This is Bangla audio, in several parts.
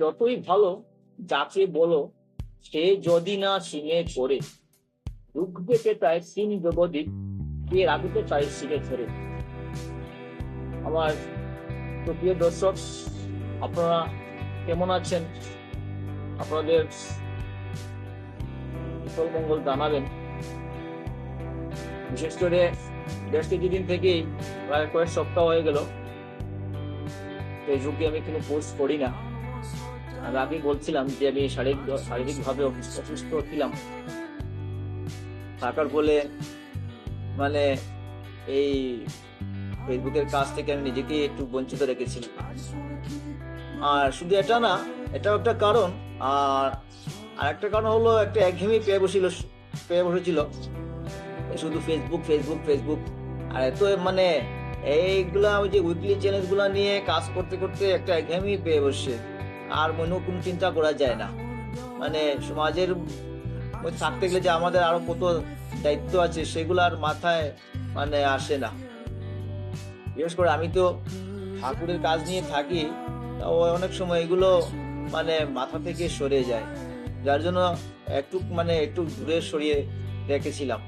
যতই ভালো যাকে বলো, সে যদি না সিনে করে রুখবে পেতায় সিন জগদীপ, কে রাখতে চাই সিনে ধরে। আমার প্রিয় দর্শক, আপনারা কেমন আছেন? আপনাদের মঙ্গল জানাবেন। বিশেষ করে বেশ কিছুদিন থেকেই, প্রায় কয়েক সপ্তাহ হয়ে গেল। ফেসবুকে আমি কোনো পোস্ট করি না। আমি আগে বলছিলাম যে আমি শারীরিক, শারীরিকভাবে অসুস্থ ছিলাম। থাকার ফলে মানে এই ফেসবুকের কাছ থেকে আমি নিজেকে একটু বঞ্চিত রেখেছি। আর শুধু এটা না, এটাও একটা কারণ, আর আরেকটা কারণ হলো একটা একঘেয়েমি পেয়ে বসিল, পেয়ে বসেছিল। শুধু ফেসবুক ফেসবুক ফেসবুক। আর এত মানে এইগুলা, ওই যে উইকলি চ্যানেলগুলো নিয়ে কাজ করতে করতে একটা একঘেয়েমি পেয়ে বসে আর মনে কোনো চিন্তা করা যায় না। মানে সমাজের থাকতে গেলে যে আমাদের আরও কত দায়িত্ব আছে, সেগুলো আর মাথায় মানে আসে না। বিশেষ করে আমি তো ঠাকুরের কাজ নিয়ে থাকি অনেক সময় এগুলো মানে মাথা থেকে সরে যায়। যার জন্য একটু মানে একটু দূরে সরিয়ে রেখেছিলাম।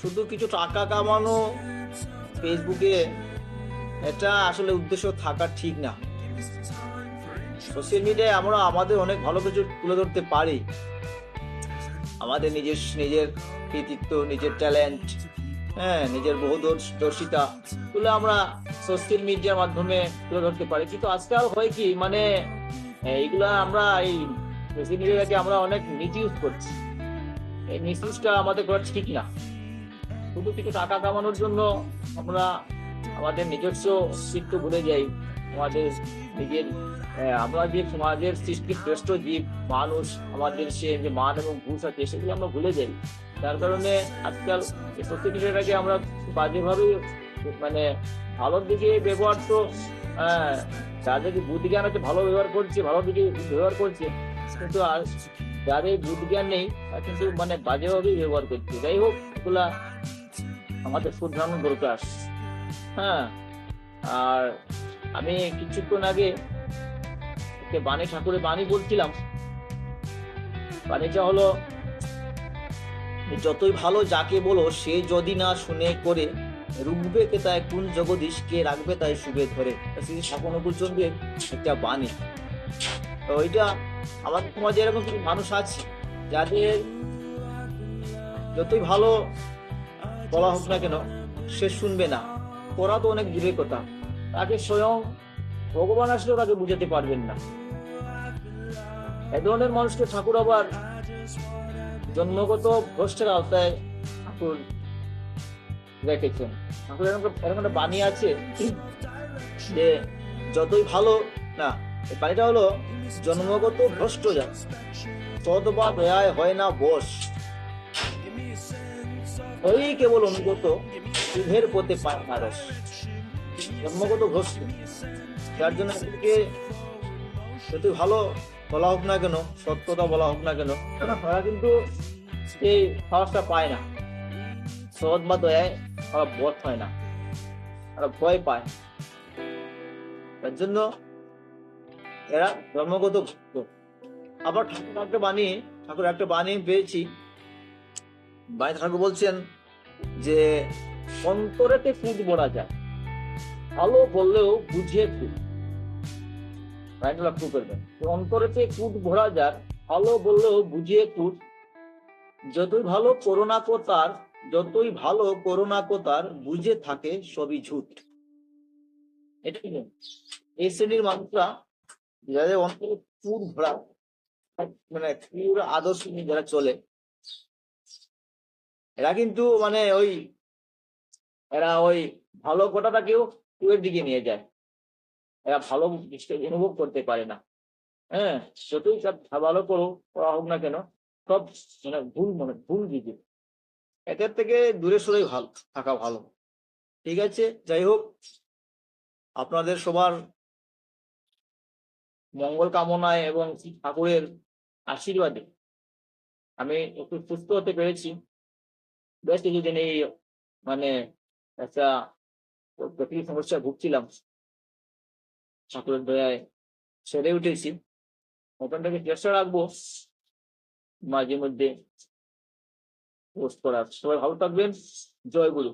শুধু কিছু টাকা কামানো ফেসবুকে এটা আসলে উদ্দেশ্য থাকা ঠিক না। সোশ্যাল মিডিয়ায় আমরা আমাদের অনেক ভালো কিছু তুলে ধরতে পারি। আমাদের নিজের নিজের কৃতিত্ব, নিজের ট্যালেন্ট হ্যাঁ নিজের বহুদর্শিতা তুলে আমরা সোশ্যাল মিডিয়ার মাধ্যমে তুলে ধরতে পারি। কিন্তু আজকাল হয় কি মানে এইগুলা আমরা এই সোশ্যাল মিডিয়াকে আমরা অনেক মিস ইউজ করছি। এই মিস ইউজটা আমাদের করা ঠিক না। শুধু কিছু টাকা কামানোর জন্য আমরা আমাদের নিজস্ব অস্তিত্ব ভুলে যাই। আমাদের নিজের আহ, আমরা যে সমাজের সৃষ্টি শ্রেষ্ঠ জীব মানুষ আমাদের সে যে মান এবং ঘুষ আছে সেগুলো আমরা ভুলে যাই। তার কারণে আজকাল সোশ্যাল মিডিয়াটাকে আমরা বাজেভাবে মানে ভালোর দিকে ব্যবহার তো আহ, যাদের বুদ্ধি জ্ঞান আছে ভালো ব্যবহার করছে ভালো দিকে ব্যবহার করছে কিন্তু আর যাদের বুদ্ধি জ্ঞান নেই কিন্তু মানে বাজেভাবেই ব্যবহার করছে। যাই হোক এগুলা আমাদের শুধরানো দরকার। হ্যাঁ আর আমি কিছুক্ষণ আগে বাণী ঠাকুরের বাণী বলছিলাম। বাণীটা হলো যতই ভালো যাকে বলো, সে যদি না শুনে করে, রুখবে কে তাই কোন জগদীশ, কে রাখবে তাই শুভে ধরে। শ্রী ঠাকুর চন্দ্রের একটা বাণী। তো ওইটা আমার সমাজে এরকম কিছু মানুষ আছে, যাদের যতই ভালো বলা হোক না কেন, সে শুনবে না। ওরা তো অনেক দূরের কথা তাকে স্বয়ং ভগবান আসলেও তাকে বুঝাতে পারবেন না। এ ধরনের মানুষকে ঠাকুর আবার জন্মগত ভ্রষ্টের আওতায় ঠাকুর রেখেছেন। ঠাকুর এরকম এরকম একটা বাণী আছে যে যতই ভালো না, এই বাণীটা হলো জন্মগত ভ্রষ্ট যা সদ বা দয়ায় হয় না বস ওই কেবল অনুগত শুভের পথে পায় পারস। জন্মগত ভ্রষ্ট যার জন্য এদেরকে যত ভালো বলা হোক না কেন, সত্যতা বলা হোক না কেন ওরা কিন্তু এই সাহসটা পায় না। সৎ বা দয়ায় ওরা বধ হয় না। ওরা ভয় পায়। তার জন্য এরা জন্মগত আবার ঠাকুর একটা বানিয়ে ঠাকুর একটা বানিয়ে পেয়েছি। বাই ঠাকুর বলছেন যে, অন্তরেতে কুট বলা যায়। ভালো বললেও বুঝিয়ে কুট লাইনটা লক্ষ্য করবেন অন্তরেতে কুট ভরা যার, ভালো বললেও বুঝিয়ে কুট। যতই ভালো করোনা কো তার, যতই ভালো করোনা কো তার, বুঝে থাকে সবই ঝুট। এটা কি? এই শ্রেণির মানুষরা যাদের অন্তরে কুট ভরা মানে পুরো আদর্শ নিয়ে যারা চলে, এরা কিন্তু মানে ওই, এরা ওই ভালো কথাটাকেও কুয়ের দিকে নিয়ে যায়। এরা ভালো অনুভব করতে পারে না। হ্যাঁ যতই সব ভালো করো, করা হোক না কেন, সব মানে ভুল মনে, ভুল দিকে এদের থেকে দূরে সরেই ভালো, থাকা ভালো। ঠিক আছে, যাই হোক, আপনাদের সবার মঙ্গল কামনায় এবং ঠাকুরের আশীর্বাদে আমি একটু সুস্থ হতে পেরেছি। বেশ কিছুদিন এই মানে একটা জটিল সমস্যায় ভুগছিলাম। ঠাকুরের দয়ায় সেরে উঠেছি। ওপেনটাকে চেষ্টা রাখব। মাঝে মধ্যে পোস্ট করার। সবাই ভালো থাকবেন। জয় গুরু।